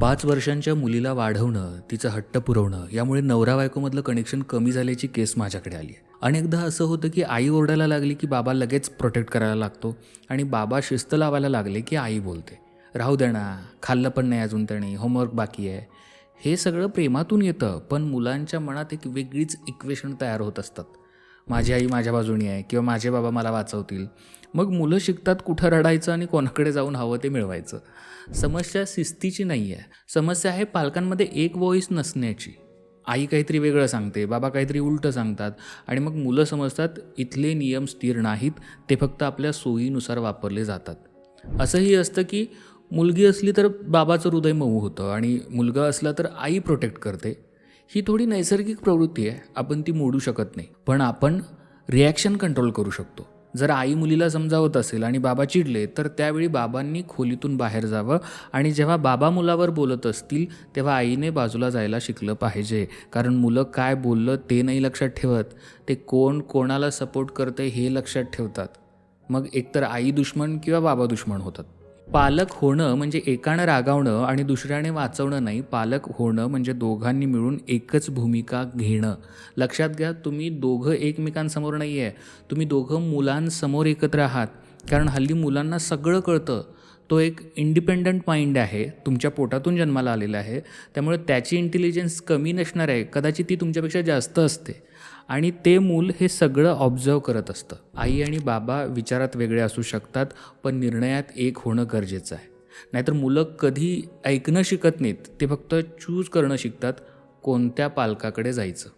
पाच वर्षांच्या मुलीला वाढवणं तिचं हट्ट पुरवणं यामुळे नवरा बायकोमधलं कनेक्शन कमी झाल्याची केस माझ्याकडे आली आहे. अनेकदा असं होतं की आई ओरडायला लागली की बाबा लगेच प्रोटेक्ट करायला लागतो आणि बाबा शिस्त लावायला लागले की आई बोलते. राहू देणा ना खाल्लं पण नाही अजून त्याने होमवर्क बाकी आहे. हे सगळं प्रेमातून येतं पण मुलांच्या मनात एक वेगळीच इक्वेशन तयार होत असतात. माझी आई माझ्या बाजूनी आहे किंवा माझे बाबा मला वाचवतील. मग मुलं शिकतात कुठं रडायचं आणि कोणाकडे जाऊन हवं ते मिळवायचं. समस्या शिस्तीची नाही आहे. समस्या आहे पालकांमध्ये एक वॉईस नसण्याची. आई काहीतरी वेगळं सांगते बाबा काहीतरी उलटं सांगतात आणि मग मुलं समजतात इथले नियम स्थिर नाहीत ते फक्त आपल्या सोयीनुसार वापरले जातात. असंही असतं की मुलगी असली तर बाबाचं हृदय मऊ होतं आणि मुलगा असला तर आई प्रोटेक्ट करते. ही थोडी नैसर्गिक प्रवृत्ती आहे. आपण ती मोडू शकत नाही. पण आपण रिॲक्शन कंट्रोल करू शकतो. जर आई मुलीला समजावत असेल आणि बाबा चिडले तर त्यावेळी बाबांनी खोलीतून बाहेर जावं आणि जेव्हा बाबा मुलावर बोलत असतील तेव्हा आईने बाजूला जायला शिकलं पाहिजे. कारण मुलं काय बोललं ते नाही लक्षात ठेवत. ते कोण कोणाला सपोर्ट करते हे लक्षात ठेवतात. मग एकतर आई दुश्मन किंवा बाबा दुश्मन होतात. पालक होणं म्हणजे एकानं रागावणं आणि दुसऱ्याने वाचवणं नाही. पालक होणं म्हणजे दोघांनी मिळून एकच भूमिका घेणं. लक्षात घ्या तुम्ही दोघं एकमेकांसमोर नाही आहे तुम्ही दोघं मुलांसमोर एकत्र आहात. कारण हल्ली मुलांना सगळं कळतं. तो एक इंडिपेंडंट माइंड आहे तुमच्या पोटातून जन्माला आलेला आहे त्यामुळे त्याची इंटेलिजन्स कमी नसणार आहे कदाचित ती तुमच्यापेक्षा जास्त असते. आणि ते मूल हे सगळं ऑब्झर्व करत असतं. आई आणि बाबा विचारात वेगळे असू शकतात पण निर्णयात एक होणं गरजेचं आहे. नाहीतर मुलं कधी ऐकणं शिकत नाहीत ते फक्त चूज करणं शिकतात कोणत्या पालकाकडे जायचं.